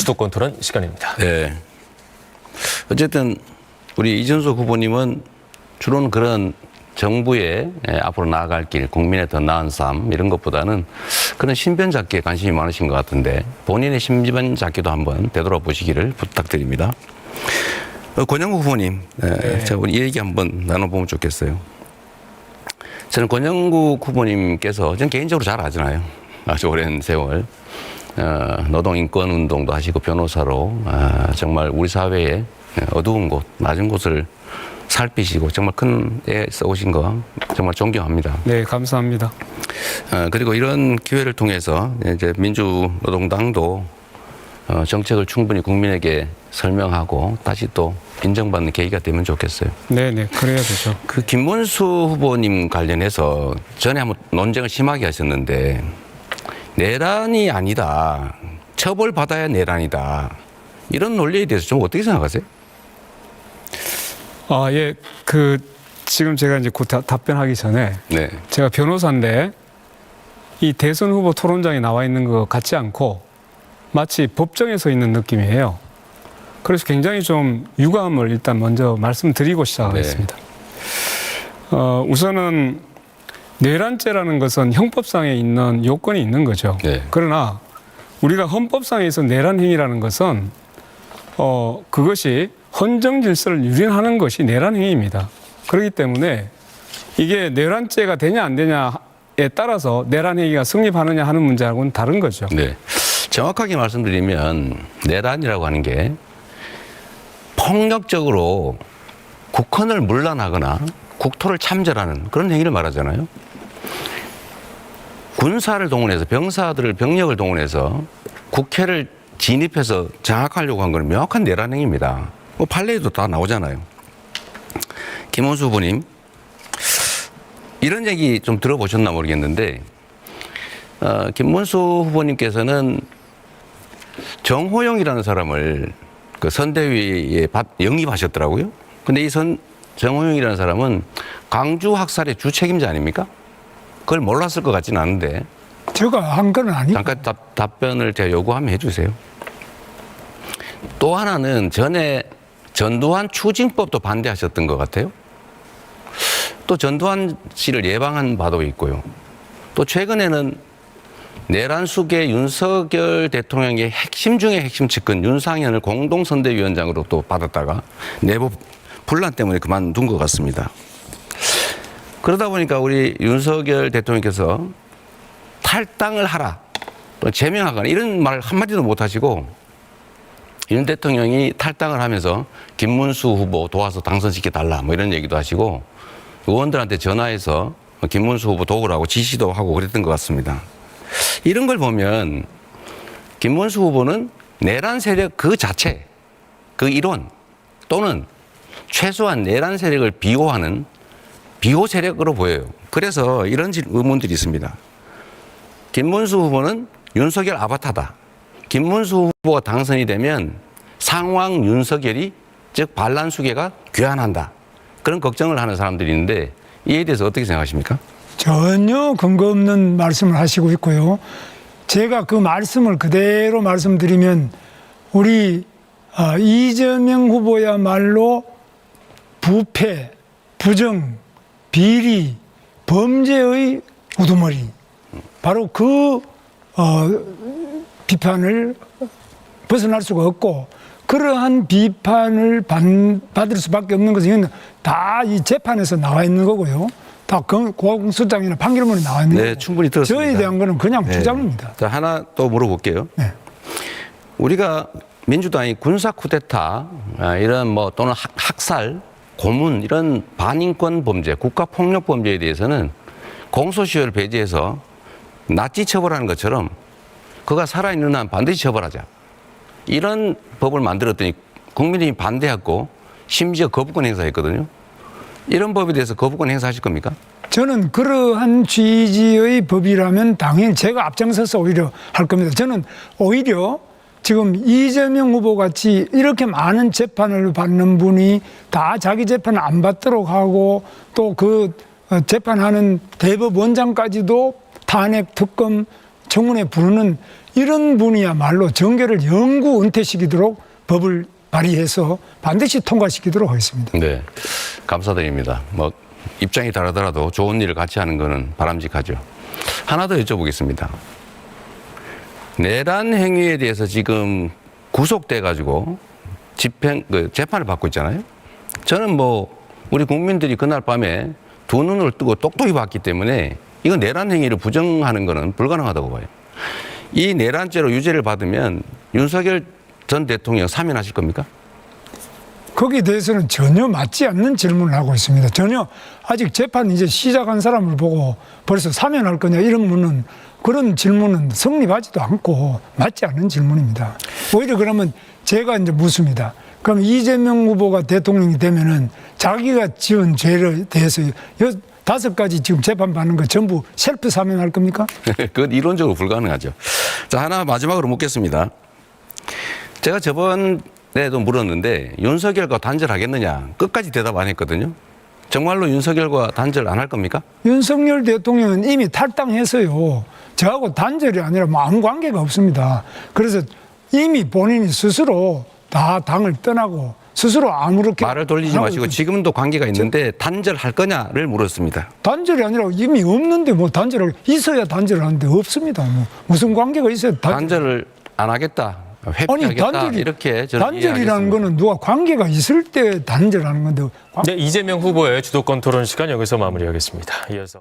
수도권 토론 시간입니다. 네. 어쨌든 우리 이준석 후보님은 주로는 그런 정부의 예, 앞으로 나아갈 길, 국민의 더 나은 삶 이런 것보다는 그런 신변 잡기에 관심이 많으신 것 같은데 본인의 신변 잡기도 한번 되돌아보시기를 부탁드립니다. 어, 권영구 후보님, 예, 제가 오늘 이 얘기 한번 나눠보면 좋겠어요. 저는 권영국 후보님께서 저는 개인적으로 잘 아잖아요. 아주 오랜 세월. 어, 노동인권 운동도 하시고 변호사로 아, 정말 우리 사회의 어두운 곳, 낮은 곳을 살피시고 정말 큰 애 써 오신 거 정말 존경합니다. 네, 감사합니다. 어, 그리고 이런 기회를 통해서 이제 민주노동당도 어, 정책을 충분히 국민에게 설명하고 다시 또 인정받는 계기가 되면 좋겠어요. 네, 네, 그래야 되죠. 그 김문수 후보님 관련해서 전에 한번 논쟁을 심하게 하셨는데 내란이 아니다. 처벌받아야 내란이다. 이런 논리에 대해서 좀 어떻게 생각하세요? 아, 예, 그 지금 제가 이제 곧 다- 답변하기 전에 네. 제가 변호사인데 이 대선 후보 토론장에 나와 있는 것 같지 않고 마치 법정에 서 있는 느낌이에요. 그래서 굉장히 좀 유감을 일단 먼저 말씀드리고 시작하겠습니다. 어, 우선은 내란죄라는 것은 형법상에 있는 요건이 있는 거죠. 네. 그러나 우리가 헌법상에서 내란 행위라는 것은 어, 그것이 헌정 질서를 유린하는 것이 내란 행위입니다. 그렇기 때문에 이게 내란죄가 되냐 안 되냐에 따라서 내란 행위가 성립하느냐 하는 문제하고는 다른 거죠. 네. 정확하게 말씀드리면 내란이라고 하는 게 폭력적으로 국헌을 물란하거나 국토를 참전하는 그런 행위를 말하잖아요. 군사를 동원해서 병사들을 병력을 동원해서 국회를 진입해서 장악하려고 한 건 명확한 내란 행위입니다. 뭐 판례에도 다 나오잖아요. 김원수 후보님 이런 얘기 좀 들어보셨나 모르겠는데 어, 김문수 후보님께서는 정호영이라는 사람을 그 선대위에 받- 영입하셨더라고요. 근데 이 선, 정호영이라는 사람은 광주 학살의 주책임자 아닙니까? 그걸 몰랐을 것 같지는 않은데 제가 한 건 아니고 잠깐 답, 답변을 제가 요구하면 해주세요. 또 하나는 전에 전두환 추징법도 반대하셨던 것 같아요. 또 전두환 씨를 예방한 바도 있고요. 또 최근에는 내란 수계 윤석열 대통령의 핵심 중의 핵심 측근 윤상현을 공동선대위원장으로 또 받았다가 내부 분란 때문에 그만둔 것 같습니다. 그러다 보니까 우리 윤석열 대통령께서 탈당을 하라, 또 제명하거나 이런 말 한마디도 못 하시고 윤 대통령이 탈당을 하면서 김문수 후보 도와서 당선시켜 달라 뭐 이런 얘기도 하시고 의원들한테 전화해서 김문수 후보 도우라고 지시도 하고 그랬던 것 같습니다. 이런 걸 보면 김문수 후보는 내란 세력 그 자체, 그 이론 또는 최소한 내란 세력을 비호하는 비호 세력으로 보여요. 그래서 이런 질- 의문들이 있습니다. 김문수 후보는 윤석열 아바타다. 김문수 후보가 당선이 되면 상황 윤석열이 즉 반란 수계가 귀환한다. 그런 걱정을 하는 사람들이 있는데 이에 대해서 어떻게 생각하십니까? 전혀 근거 없는 말씀을 하시고 있고요. 제가 그 말씀을 그대로 말씀드리면 우리 아, 이재명 후보야말로 부패, 부정, 비리, 범죄의 우두머리 바로 그 어, 비판을 벗어날 수가 없고 그러한 비판을 받, 받을 수밖에 없는 것은 다 이 재판에서 나와 있는 거고요. 다 공- 공소장이나 판결문에 나와 있는 네, 거고. 충분히 들었습니다. 저에 대한 거는 그냥 네. 주장입니다. 자, 하나 또 물어볼게요. 네. 우리가 민주당이 군사 쿠데타 아, 이런 뭐 또는 학- 학살, 고문 이런 반인권 범죄, 국가 폭력 범죄에 대해서는 공소시효를 배제해서 낫지 처벌하는 것처럼 그가 살아있는 한 반드시 처벌하자. 이런 법을 만들었더니 국민들이 반대했고 심지어 거부권 행사했거든요. 이런 법에 대해서 거부권 행사하실 겁니까? 저는 그러한 취지의 법이라면 당연히 제가 앞장서서 오히려 할 겁니다. 저는 오히려 지금 이재명 후보 같이 이렇게 많은 재판을 받는 분이 다 자기 재판을 안 받도록 하고 또 그 재판하는 대법원장까지도 탄핵 특검 청문회 부르는 이런 분이야말로 정계를 영구 은퇴시키도록 법을 발의해서 반드시 통과시키도록 하겠습니다. 네, 감사드립니다. 뭐 입장이 다르더라도 좋은 일을 같이 하는 거는 바람직하죠. 하나 더 여쭤보겠습니다. 내란 행위에 대해서 지금 구속돼 가지고 집행 그 재판을 받고 있잖아요. 저는 뭐 우리 국민들이 그날 밤에 두 눈을 뜨고 똑똑히 봤기 때문에 이건 내란 행위를 부정하는 거는 불가능하다고 봐요. 이 내란죄로 유죄를 받으면 윤석열 전 대통령 사면하실 겁니까? 거기에 대해서는 전혀 맞지 않는 질문을 하고 있습니다. 전혀 아직 재판 이제 시작한 사람을 보고 벌써 사면할 거냐 이런 문은 그런 질문은 성립하지도 않고 맞지 않는 질문입니다. 오히려 그러면 제가 이제 묻습니다. 그럼 이재명 후보가 대통령이 되면은 자기가 지은 죄에 대해서 여 다섯 가지 지금 재판 받는 거 전부 셀프 사면할 겁니까? 그건 이론적으로 불가능하죠. 자, 하나 마지막으로 묻겠습니다. 제가 저번 에도 물었는데 윤석열과 단절하겠느냐 끝까지 대답 안 했거든요. 정말로 윤석열과 단절 안 할 겁니까? 윤석열 대통령은 이미 탈당해서요. 저하고 단절이 아니라 뭐 아무 관계가 없습니다. 그래서 이미 본인이 스스로 다 당을 떠나고 스스로 아무렇게 말을 돌리지 마시고 있- 지금도 관계가 있는데 단절할 거냐를 물었습니다. 단절이 아니라 이미 없는데 뭐 단절을 있어야 단절을 하는데 없습니다. 뭐 무슨 관계가 있어야 단, 단절을 안 하겠다, 아니 회피하겠다 단절이 이렇게 단절이라는. 거는 누가 관계가 있을 때 단절하는 건데 관- 네, 이재명 후보의 주도권 토론 시간 여기서 마무리하겠습니다. 이어서